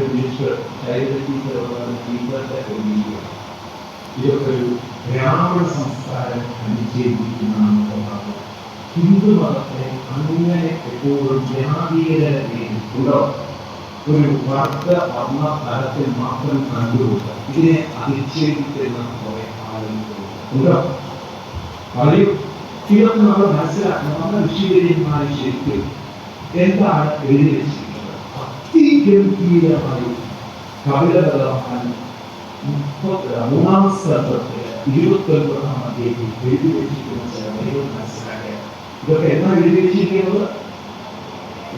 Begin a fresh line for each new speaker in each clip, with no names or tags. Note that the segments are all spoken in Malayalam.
ഒരു ചൈൽഡ് ടീച്ചർ ടീച്ചറുടെ ഒരു വീഡിയോ ഇതൊക്കെ ഒരു ബ്രാഹ്മണ സംസ്കാരം അനുച്ഛേദിക്കുന്നതാണ് സ്വഭാവം ഹിന്ദു മതത്തെ അങ്ങനെ എപ്പോഴും ജാതീയതയുണ്ടോ ഒരു വർഗ വർണ തലത്തിൽ മാത്രം കണ്ടുകൊണ്ട് ഇതിനെ അധിക്ഷേപിക്കുന്ന കുറെ ആളുകളുണ്ടോ പറയൂ ഇതൊക്കെ നമ്മൾ മനസ്സിലാക്കണം നമ്മുടെ വിശീലന്മാരെ ശരിക്കും എന്താണ് എഴുതി വെച്ചിരിക്കുന്നത് അതിഗംഭീരമായി കവിതകളാണ് മുപ്പത്തി മൂന്നാം സ്ഥലത്ത് ഇരുപത്തി ഒൻപതാം അധ്യായത്തിൽ എഴുതി വെച്ചിരിക്കുന്ന ചില വരികൾ മനസ്സിലാക്കുക ഇതൊക്കെ എന്നാ എഴുതി വെച്ചിരിക്കുന്നത്?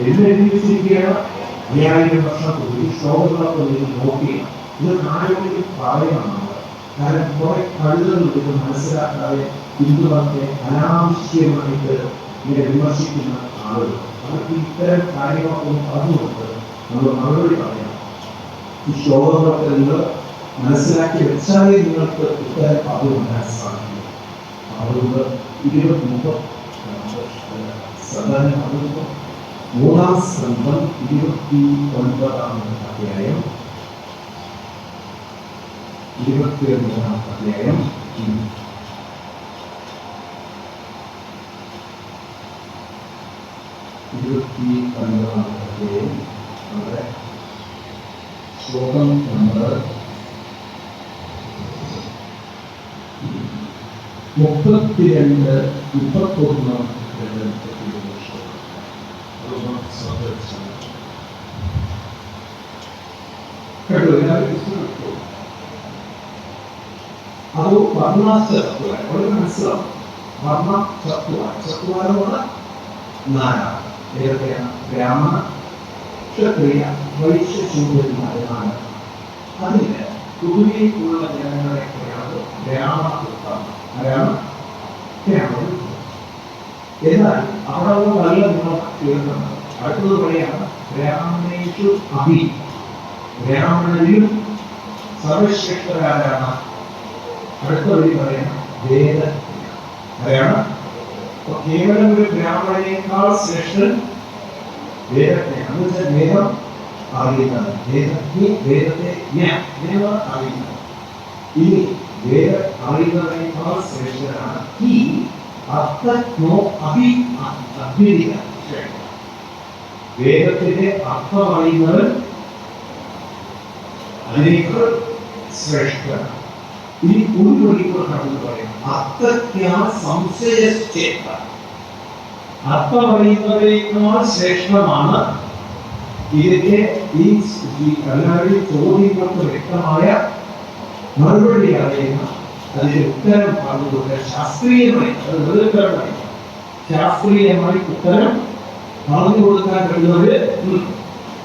എന്ന് എഴുതി വെച്ചിരിക്കുകയാണ്? അയ്യായിരം വർഷം കൂടി ശ്ലോകങ്ങളൊക്കെ നിങ്ങൾ നോക്കി ഇത് നാലുമണിക്ക് പറയുകയാണ് കാരണം കുറെ കഴുതകൾ ഇത് മനസ്സിലാക്കാതെ ഹിന്ദുമതത്തെ അനാവശ്യമായിട്ട് ഇങ്ങനെ വിമർശിക്കുന്ന ആളുകൾ. അവർക്ക് ഇത്തരം കാര്യങ്ങളൊന്നും പറഞ്ഞു കൊടുത്ത് നമ്മൾ മറുപടി പറയാം. ഈ ശ്ലോകങ്ങളൊക്കെ നിങ്ങൾ മനസ്സിലാക്കി വെച്ചാലേ നിങ്ങൾക്ക് ഇത്തരം അറിവുണ്ടാകാൻ സാധിക്കും. അതുകൊണ്ട് ഇരുപത്തി മുപ്പത് സദനം അതുകൊണ്ട് മൂന്നാം സ്കന്ധം ഇരുപത്തി ഒൻപതാം അധ്യായം. ഇരുപത്തി ഒൻപതാം അധ്യായം. ഇരുപത്തി ഒൻപതാം അധ്യായം. നമ്മുടെ ശ്ലോകം നമ്പർ മുപ്പത്തിരണ്ട് മുപ്പത്തൊന്ന് കേട്ടോ അത് വർണ ചത്തുവാൻ വളരെ മനസ്സിലാവും. വർണ ചത്തുവാൻ ചത്തുവാനമാണ് നാലാണ് ഏതൊക്കെയാണ്? ബ്രാഹ്മണ ക്ഷത്രിയ വൈശ്യ ശൂദ്രന്മാരാണ് അതിന് ജനങ്ങളെയൊക്കെയാണ് ബ്രാഹ്മണ വൃത്തം ആരാണ് ബ്രാഹ്മണ എന്നാൽ അവിടെ ഒരു നല്ല ഗുണം തീർക്കുന്നത് അടുത്തത് പറയാണ് ബ്രാഹ്മണേഷു അഭി. ബ്രാഹ്മണരിലും സർവശക്തരാരാണ്. അടുത്ത വഴി പറയണം വേദ അപ്പൊ കേവലം ഒരു ബ്രാഹ്മണനേക്കാൾ ശ്രേഷ്ഠൻ വേദത്തെ എന്ന് വെച്ചാൽ വേദം അറിയുന്നത് വേദജ്ഞ വേദത്തെ ഞാൻ വേദം അറിയുന്നത് ഇനി വേദ അറിയുന്നതിനേക്കാൾ ശ്രേഷ്ഠനാണ് ഈ അർത്ഥജ്ഞോ അഭി അഭ്യരിക വേദത്തിന്റെ അർത്ഥം അറിയുന്നവൻ അതിനേക്കാൾ ശ്രേഷ്ഠനാണ് ഇനി ഒരു വഴിക്കൂടെ കടന്നു പറയാം അർത്ഥജ്ഞാ സംശയശ്ചേത്ത അർത്ഥം അറിയുന്നതിനേക്കാൾ ശ്രേഷ്ഠമാണ്. ഇതിന്റെ ഈ എല്ലാവരുടെയും ചോദ്യങ്ങൾക്ക് വ്യക്തമായ മറുപടി അറിയുന്ന അതിന്റെ ഉത്തരം പറഞ്ഞുകൊണ്ട് ശാസ്ത്രീയമായി ഉത്തരമായി ശാസ്ത്രീയമായി ഉത്തരം പറഞ്ഞു കൊടുക്കാൻ കഴിയുന്നത്.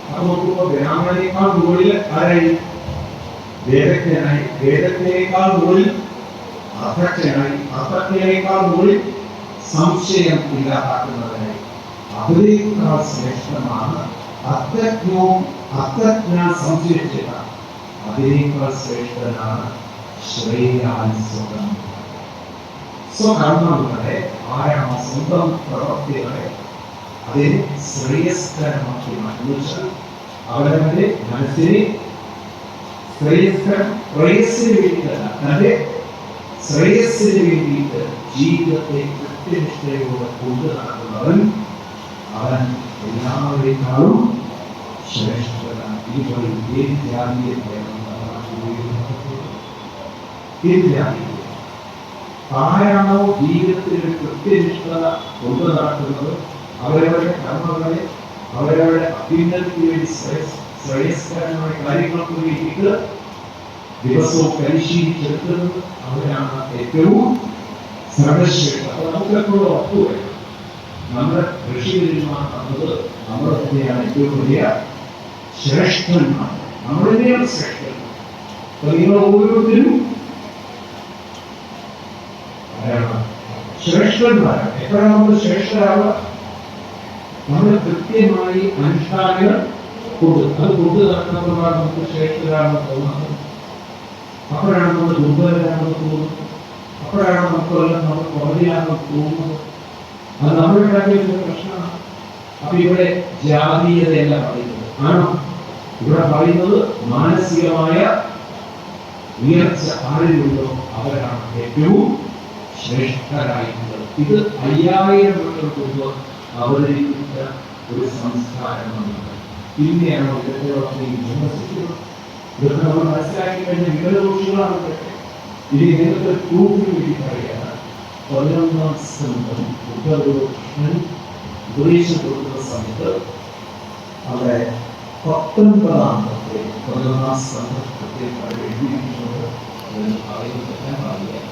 അത് നോക്കുമ്പോൾ ബ്രാഹ്മണനേക്കാൾ മുകളിൽ ആരായി? വേദജ്ഞനായി. വേദജ്ഞനേക്കാൾ മുകളിൽ അർത്ഥജ്ഞനായി അർത്ഥജ്ഞനേക്കാൾ മുകളിൽ സംശയം ഇല്ലാതാക്കുന്നതിനായി അതിനേക്കാൾ ശ്രേഷ്ഠമാണ് അർത്ഥജ്ഞവും അർത്ഥജ്ഞാൻ സംശയിച്ചില്ല അതിനേക്കാൾ ശ്രേഷ്ഠനാണ് ശ്രേയാൻ സ്വന്തം സ്വകർമ്മങ്ങളെ ആരാണ് സ്വന്തം പ്രവർത്തികളെ അതിനെ ശ്രേയസ്കരമാക്കി മാറ്റുവെച്ചാൽ അവരവന്റെ മനസ്സിനെ ശ്രേയസ്കരം ശ്രേയസ്സിന് വേണ്ടിയിട്ടല്ല തന്റെ ശ്രേയസ്സിന് വേണ്ടിയിട്ട് ജീവിതത്തെ കൃത്യനിഷ്ഠയോടെ കൊണ്ടു നടക്കുന്നവൻ അവൻ എല്ലാവരെക്കാളും ശ്രേഷ്ഠനാണ് ഇതുപോലെ ഏത് ജാതിയെ ഏത് ജാതിയെ ആരാണോ ജീവിതത്തിൽ ഒരു കൃത്യനിഷ്ഠത കൊണ്ടു നടക്കുന്നത് അവരവരുടെ കർമ്മങ്ങളെ അവരവരുടെ അഭ്യുന്നതിക്ക് വേണ്ടി ശ്രേയസ് ശ്രേയസ്കരമായ കാര്യങ്ങൾക്ക് വേണ്ടിയിട്ട് ദിവസവും പരിശീലിച്ചെടുക്കുന്നത് അവരാണ് ഏറ്റവും സർവശ്രേഷ്ഠ അപ്പോൾ നമുക്കെപ്പോഴും ഉറപ്പ് വരും നമ്മുടെ ഋഷിവര്യന്മാർ തന്നത്. നമ്മൾ തന്നെയാണ് ഏറ്റവും വലിയ ശ്രേഷ്ഠന്മാർ നമ്മൾ തന്നെയാണ് ശ്രേഷ്ഠൻ അപ്പൊ നിങ്ങൾ ഓരോരുത്തരും ശ്രേഷ്ഠന്മാരാണ് എപ്പോഴാണ് നമ്മൾ ശ്രേഷ്ഠരാവുക? നമ്മൾ കൃത്യമായി അനുഷ്ഠാനങ്ങൾ കൊണ്ട് അത് കൊണ്ട് നടക്കുന്നവരാണ് നമുക്ക് ശ്രേഷ്ഠരാണെന്ന് തോന്നുന്നത്. അപ്പോഴാണ് നമ്മൾ ദുർബലരാണെന്ന് തോന്നുന്നത്. അപ്പോഴാണ് നമുക്ക് എല്ലാം നമ്മൾ കുറവിലാണെന്ന് തോന്നുന്നത്. അത് നമ്മളുണ്ടാക്കിയ ഒരു പ്രശ്നമാണ്. അപ്പൊ ഇവിടെ ജാതീയതയല്ല പറയുന്നത്. ആണോ? ഇവിടെ പറയുന്നത് മാനസികമായ ഉയർച്ച ആരിലുണ്ടോ അവരാണ് ഏറ്റവും ശ്രേഷ്ഠരായിട്ടുള്ളത് ഇത് അയ്യായിരം വർഷം മുമ്പ് അവതരിപ്പിച്ച ഒരു സംസ്കാരമാണ് പിന്നെയാണ് ഇതൊക്കെ മനസ്സിലാക്കി കഴിഞ്ഞ വിവരദോഷികളാണ് ഇതൊക്കെ. പ്രൂഫിന് വേണ്ടി പറയുകയാണ് പതിനൊന്നാം സ്കന്ധം ഉദ്ധരകൃഷ്ണൻ ഉപദേശം കൊടുക്കുന്ന സമയത്ത് അവിടെ പത്തൊൻപതാമത്തെ പതിനൊന്നാം സ്കന്ധത്തെ എഴുതിയിരിക്കുന്നത് ഞാൻ പറയുക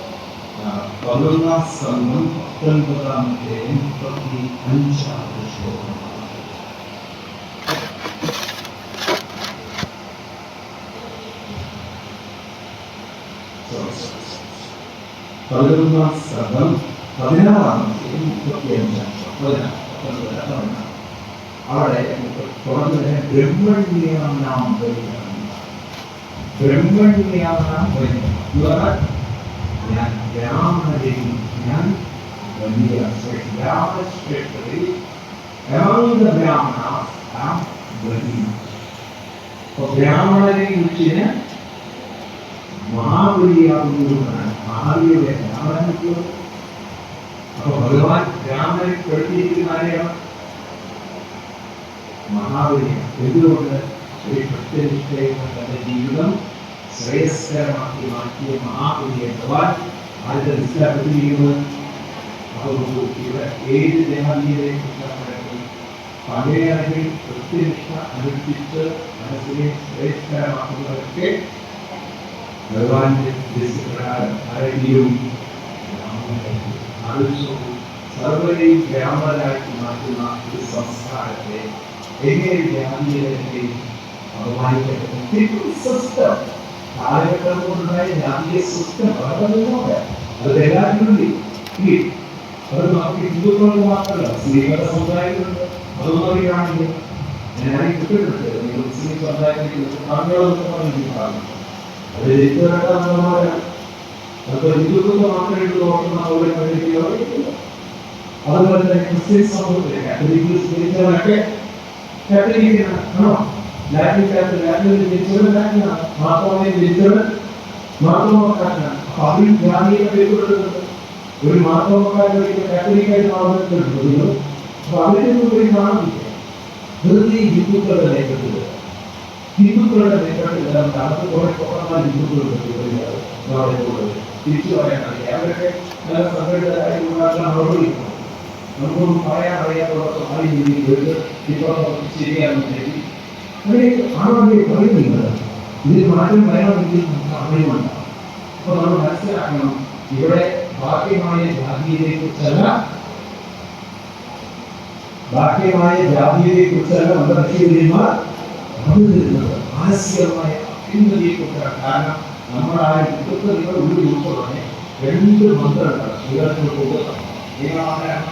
പതിനൊന്നാം സ്കന്ധം പത്തൊൻപതാമത്തെ മുപ്പത്തി അഞ്ചാമത്തെ ശ്ലോകമാണ് പതിനൊന്നാം സ്കന്ധം പതിനാറാമത്തെ മുപ്പത്തി അഞ്ചാം പതിനാറ് പത്തൊൻപത് പതിനാറ്. അവിടെ തുടർന്ന് ബ്രഹ്മണ്യാനാം ബ്രഹ്മണ്യാനാം ഞാൻ ബ്രാഹ്മണരെയും ഞാൻ വലിയ ബ്രാഹ്മണശ്രേഷ്ഠരിൽ among the brahmanas am വലിയ അപ്പൊ ബ്രാഹ്മണരെ കുറിച്ച് මහාවීරය ඥානවන්ත කියනවා. අප භගවන් ඥානයෙන් ප්‍රතිපීති කාර්යය මහාවීරය එදුරොට ඒ ප්‍රත්‍යනිෂ්ඨයෙන් කරන ජීවිතම් ශ්‍රේෂ්ඨමාති මාත්‍ය මහාවීරයවත් අද විස්තරදීම අවබෝධ කියලා ඒ දෙවියන්ගේ පණේ අරගෙන ප්‍රතිෂ්ඨ අනුපිට අනුසේ ශ්‍රේෂ්ඨ මාතුලකේ ഭഗവാന്റെ ആരെങ്കിലും ആലോചിച്ചു സർവരെയും ബ്രാഹ്മണരാക്കി മാറ്റുന്ന ഒരു സംസ്കാരത്തെ എങ്ങനെ ജാതീയതയെ അപമാനിക്കപ്പെട്ടു സിസ്റ്റം. കാലഘട്ടം കൊണ്ടുണ്ടായ ജാതീയ സിസ്റ്റം വളരെ അത് ഈ അത് നമുക്ക് ഹിന്ദുക്കളുടെ മാത്രമല്ല സ്ത്രീകളുടെ സമുദായത്തിലുണ്ട്. അതൊന്നും അറിയുകയാണെങ്കിൽ ഞാൻ കിട്ടുന്നുണ്ട് നിങ്ങൾ മുസ്ലിം സമുദായത്തിൽ താങ്കളൊക്കെ പറഞ്ഞിട്ടുണ്ടാകും അത് രക്തമാരാണ് അത് ഹിന്ദുക്കളുടെ മാത്രമേ നോക്കുന്ന പോലെ കണ്ടിരിക്കുക. അതുപോലെ തന്നെ ക്രിസ്ത്യൻ സമൂഹത്തിലെ കാത്തലിക് സ്പിരിച്വലൊക്കെ കാത്തലിക്കാണ് ലാറ്റിൻ കാത്തലിക് ലാറ്റിൻ ജനിച്ചവൻ ലാറ്റിനാണ്. മാർത്തോമയെ ജനിച്ചവൻ മാർത്തോമക്കാരനാണ്. അപ്പൊ അതിൽ ഒരു മാർത്തോമക്കാരൻ കാത്തലിക്കായിട്ട് മാറുന്നുണ്ട് അപ്പൊ അവരൊന്നും പോയി കാണുന്നില്ല. വെറുതെ ഹിന്ദുക്കളുടെ നേതൃത്വത്തിൽ ഹിന്ദുക്കളുടെ നേതൃത്വത്തിൽ നടന്നു കുറെ കുറഞ്ഞ ഹിന്ദുക്കളുടെ തിരിച്ചു പറയാനാണ് അവരൊക്കെ നല്ല സംഘടിതരായി മറുപടി നമുക്കൊന്നും പറയാൻ അറിയാത്തവർക്ക് ആദ്യം രീതിയിൽ ഇപ്പോൾ ശരിയാണെന്ന് കരുതി അങ്ങനെ ആളുകളെ പറയുന്നില്ല. ഇതിൽ മാറ്റം വരണമെങ്കിൽ നമുക്ക് അറിയുന്നുണ്ട് അപ്പൊ നമ്മൾ മനസ്സിലാക്കണം ഇവിടെ ബാഹ്യമായ ജാതിയെ കുറിച്ചല്ല ബാഹ്യമായ ജാതിയെ കുറിച്ചല്ല നമ്മുടെ ലക്ഷ്യന്മാർ പറഞ്ഞിരുന്നത് മാനസികമായ അഭ്യുന്നതിയെ കുറിച്ചാണ് കാരണം നമ്മൾ ആ ഇതൊക്കെ നിങ്ങൾ ഉള്ളിൽ ഉൾക്കൊള്ളണേ രണ്ട് മന്ത്രങ്ങൾ നിങ്ങൾക്ക് കൊടുക്കണം നിങ്ങളാരാണ്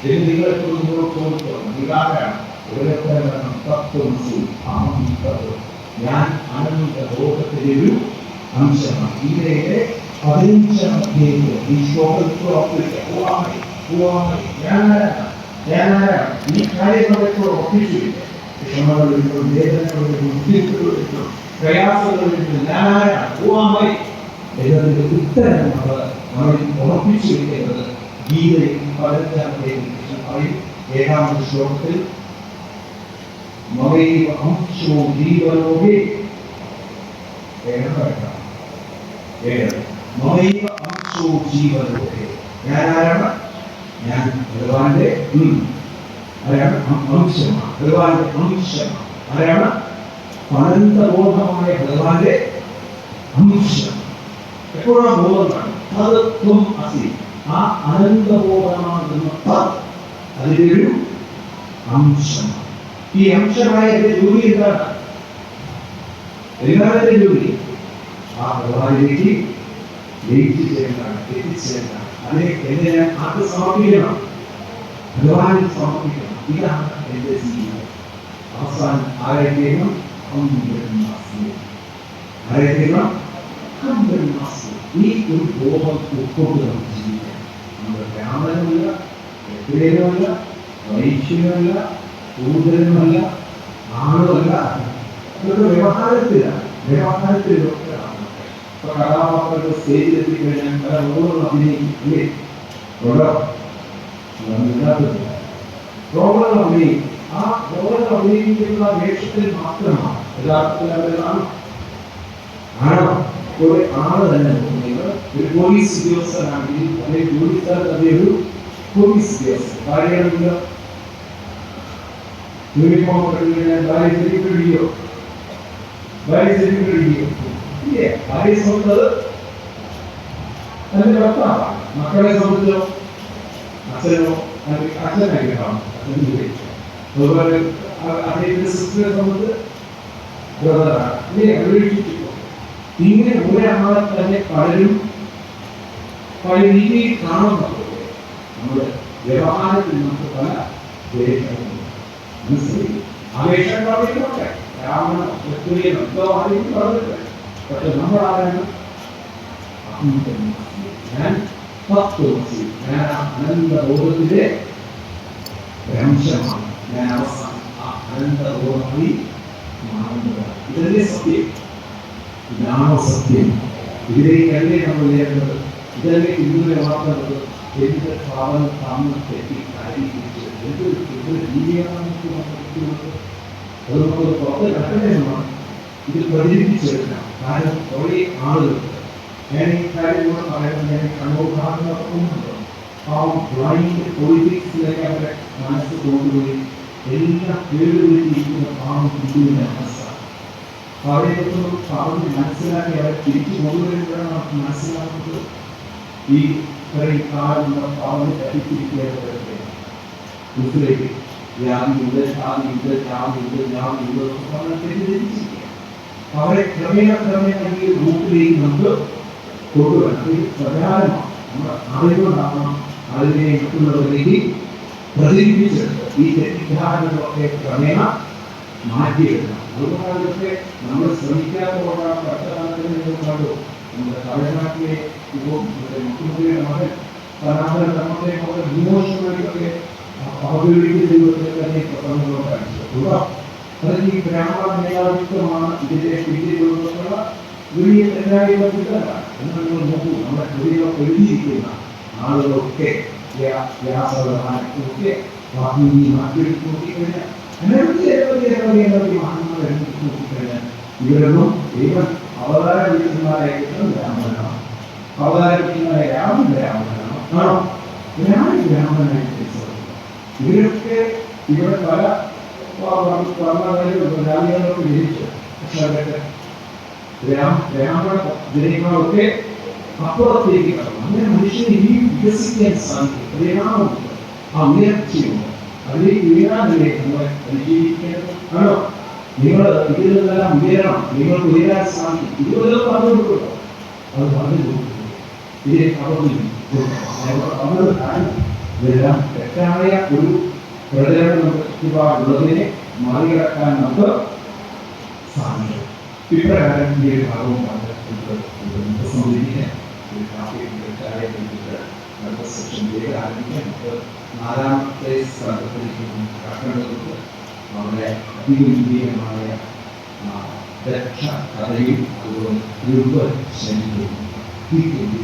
ഇത് നിങ്ങളെ മുന്നോട്ട് കൊടുക്കണം നിങ്ങളാരാണ് ഇവരൊക്കെ തത്വമസി അഹം തത്വം ഞാൻ അനന്ത ലോകത്തിലെ ഒരു അംശമാണ്. ഇതിലെ പതിനഞ്ചാമത്തേക്ക് ഈ ശ്ലോകത്തിൽ ഞാനാരാണ് ഞാനാരാണ് ഈ കാര്യങ്ങളൊക്കെ ഒപ്പിച്ചില്ല വിഷമങ്ങളിലും വേദനകളിലും ബുദ്ധിമുട്ടുകളിലും പ്രയാസങ്ങളിലും ഞാനാരാണ്? പൂവാമായി എന്നതിന്റെ ഉത്തരം നമ്മൾ നമ്മൾ ഉറപ്പിച്ചു വെക്കേണ്ടത് ഗീതയിൽ പതിനഞ്ചാമത്തേക്ക് പറയും ഏഴാമത്തെ ശ്ലോകത്തിൽ മമൈവ അംശോ ജീവലോകേ ഏഴ് ഏഴ് മമൈവ അംശോ ജീവലോകേ ഞാൻ ആരാണ് ഞാൻ ഭഗവാന്റെ ഉം. ആരാണ് അം- അംശമാണ് ഭഗവാന്റെ അംശമാണ് അതാണ് അനന്തബോധമായ ഭഗവാന്റെ അംശം എപ്പോഴാണ് ബോധമാണ് തത്വം ത്വം അസി. ആ അനന്തബോധമാകുന്ന തത് അതിന്റെ ഒരു അംശമാണ് ഈ അംശമായ ജോലി എന്താണ്? എല്ലാവരുടെ ജോലി. ആ ഭഗവാനിലേക്ക് ലയിച്ചുചേരേണ്ടതാണ് എത്തിച്ചേരേണ്ടതാണ് അതിനെ എങ്ങനെ ആർക്ക് സമർപ്പിക്കണം ഭഗവാനിൽ സമർപ്പിക്കണം ഇതാണ് എന്റെ ജീവിതം. അവസാനം ആരെങ്കിലും ആരെങ്കിലും ഈ ഒരു ബോധം ഉൾക്കൊണ്ട് നമുക്ക് ജീവിക്കാം നമ്മുടെ ബ്രാഹ്മണനുമല്ല എത്രയുമല്ല വൈശ്യമല്ല കൂടുതലുമല്ല ആളുമല്ല ഇതൊക്കെ വ്യവഹാരത്തിലാണ്. വ്യവഹാരത്തിലൊക്കെ കഥാപാത്രങ്ങൾ സ്റ്റേജിലെത്തി കഴിഞ്ഞാൽ പല റോളുകൾ അഭിനയിക്കും ഇല്ലേ ഉണ്ടോ റോളുകൾ അഭിനയിക്കും ആ റോളുകൾ അഭിനയിക്കുന്ന വേഷത്തിൽ മാത്രമാണ് യഥാർത്ഥത്തിൽ അവരാണ് ആണോ ഒരു ആള് തന്നെ നോക്കുന്നത് ഒരു പോലീസ് ഉദ്യോഗസ്ഥനാണെങ്കിൽ അല്ലെങ്കിൽ ജോലിക്കാർക്ക് അതേ ഒരു പോലീസ് ഉദ്യോഗസ്ഥൻ ഭാര്യയാണെങ്കിലോ യൂണിഫോം കഴിഞ്ഞാൽ ഭാര്യ ശരിക്കും ഇടിയോ ഭാര്യ ശരിക്കും ഇടിയോ ഇല്ലേ ഭാര്യയെ സംബന്ധിച്ചത് തന്റെ ഭർത്താവാണ് മക്കളെ സംബന്ധിച്ചോ അച്ഛനോ അച്ഛനായിരിക്കണം അതുപോലെ അദ്ദേഹത്തിന്റെ സിസ്റ്ററെ സംബന്ധിച്ച് ഇങ്ങനെ ഒരാളെ തന്നെ പലരും പല രീതിയിൽ കാണുന്നത് നമ്മുടെ വ്യവഹാരത്തിൽ നമുക്ക് പല വേഷങ്ങളുണ്ട് മനസ്സിലായി? ആ വേഷം പറഞ്ഞിട്ടൊക്കെ രാവണ ശത്രുയെ എന്തോ ആരെങ്കിലും പറഞ്ഞിട്ട് പക്ഷെ നമ്മളാരാണ്? ഞാൻ തത്വമസി ഞാൻ അനന്ത ബോധത്തിലെ ഭ്രംശമാണ്. ഞാൻ അവസാനം ആ അനന്ത ബോധമായി മാറുന്നതാണ് ഇതല്ലേ സത്യം? ഇതാണോ സത്യം. ഇതിലേക്കല്ലേ നമ്മൾ ഉയരുന്നത് ഇതല്ലേ ഇതുവരെ വളർന്നത്? എന്ത് ഭാവന താമ തെറ്റി കാര്യത്തിച്ച് എന്ത് എന്ത് രീതിയാണ് നമുക്ക് മനസ്സിലാക്കുന്നത്? അത് നമ്മൾ പുറത്ത് കണ്ടതാണ് ഇത് പ്രചരിപ്പിച്ചെടുക്കണം കാരണം കുറേ ആളുകൾക്ക് any category or any अनुभाग या उनको ನಾವು ಡ್ರಾಯಿಂಗ್ ಪೊಲಿಟಿಕ್ಸ್ ಲೆಕ್ಕಕ್ಕೆ ಮಾಡಿಸಿಕೊಂಡು ಎಲ್ಲ ಕೇಳುವಿಕೆಯಿಂದ ನಾವು ತಿಳಿದಿಲ್ಲ ಹಸ ಅವರೇ ತಾವು ಮನಸ್ಸಿನಾಗಿ ಅವರ ತಿರುಗಿ ಹೋಗುವುದರಿಂದ ನಾವು ಮನಸ್ಸಿನಾಗುವುದು ಈ ಕರೆ ಕಾರಣ ತಾವು ಪ್ರತಿಕ್ರಿಯೆಯಾಗಿರುತ್ತೆ ಉಸಿರಿಗೆ ಯಾರು ಇದೆ ಯಾರು ಇದೆ ಯಾರು ಇದೆ ಯಾರು ಇದೆ ಅವರ ತಿಳಿದಿದೆ ಅವರೇ ಕ್ರಮೇಣ ಕ್ರಮೇಣ ರೂಪದಲ್ಲಿ ಬಂದು ഇത് പ്രധാനമാണ് നമ്മുടെ അറിവുണ്ടാവണം അതിനെ മറ്റുള്ളവരിലേക്ക് പ്രചരിപ്പിച്ചെടുത്ത് ഈ തെറ്റിദ്ധാരണകളൊക്കെ ക്രമേണ മാറ്റിയെടുക്കണം അതുകൊണ്ടാണ് ഇതൊക്കെ നമ്മൾ ശ്രമിക്കാത്തതുകൊണ്ടാണ് വർത്തമാനത്തിൽ നിന്നുകൊണ്ടോ നമ്മുടെ തമിഴ്നാട്ടിലെ ഇപ്പോൾ നമ്മുടെ മുഖ്യമന്ത്രിയുടെ മകൻ സനാതന ധർമ്മത്തെ പോലെ ഇമോഷണലിയൊക്കെ അവഗണിക്കുന്നതിലൂടെ തന്നെ പ്രസംഗങ്ങൾ കാണിച്ചത് അത് ഈ ബ്രാഹ്മണ മേധാവിത്വമാണ് ഇതിന്റെ പിന്നിലുള്ള വലിയ എല്ലാവരും എന്ന് നിങ്ങൾ നോക്കൂ നമ്മുടെ കൃതികൾ എഴുതിയിരിക്കുന്ന ആളുകളൊക്കെ വ്യാ- വ്യാസപ്രധാനത്തൊക്കെ വാൽമീകി മാറ്റിയെടുത്ത് നോക്കിക്കഴിഞ്ഞാൽ അനവധി അനവധി അനവധി അനവധി മഹാന്മാരെ നോക്കിക്കഴിഞ്ഞാൽ ഇവരൊന്നും ദൈവം അവതാര കൃഷ്ണൻ ബ്രാഹ്മണനാണ് അവതാര വിളിക്കുന്നതായ രാമൻ ബ്രാഹ്മണനാണ് ആണോ രാമൻ തിരിച്ചറിയുക ഇവരൊക്കെ ഇവിടെ പല വർണങ്ങളിലും ജാതികളൊക്കെ വിരിച്ചു പക്ഷെ അവരൊക്കെ ഇതിനേക്കാളൊക്കെ അപ്പുറത്തേക്ക് കടന്നു അങ്ങനെ മനുഷ്യന് ഇനിയും വികസിക്കാൻ സാധിക്കും. പരിണാമമുണ്ട് ആ നിങ്ങൾ ഇതിൽ നിന്നെല്ലാം ഉയരണം. നിങ്ങൾക്ക് ഉയരാൻ സാധിക്കും. ഇതുവരെ പറഞ്ഞു കൊടുക്കട്ടോ അത് പറഞ്ഞു കൊടുക്കുന്നു ഇതിനെ പറഞ്ഞു ഇതെല്ലാം തെറ്റായ ഒരു പ്രചരണം നമുക്ക് ചുറ്റുപാടുള്ളതിനെ മറികടക്കാൻ നമുക്ക് സാധിക്കും. इस प्रकार के भावों का समझनी है काफ़ी अच्छा है लगभग सेक्शन दे रहा है मतलब आराम से कारण हमारे अभी भी हमारे रक्षा करेगी और विरुद्ध सही ठीक है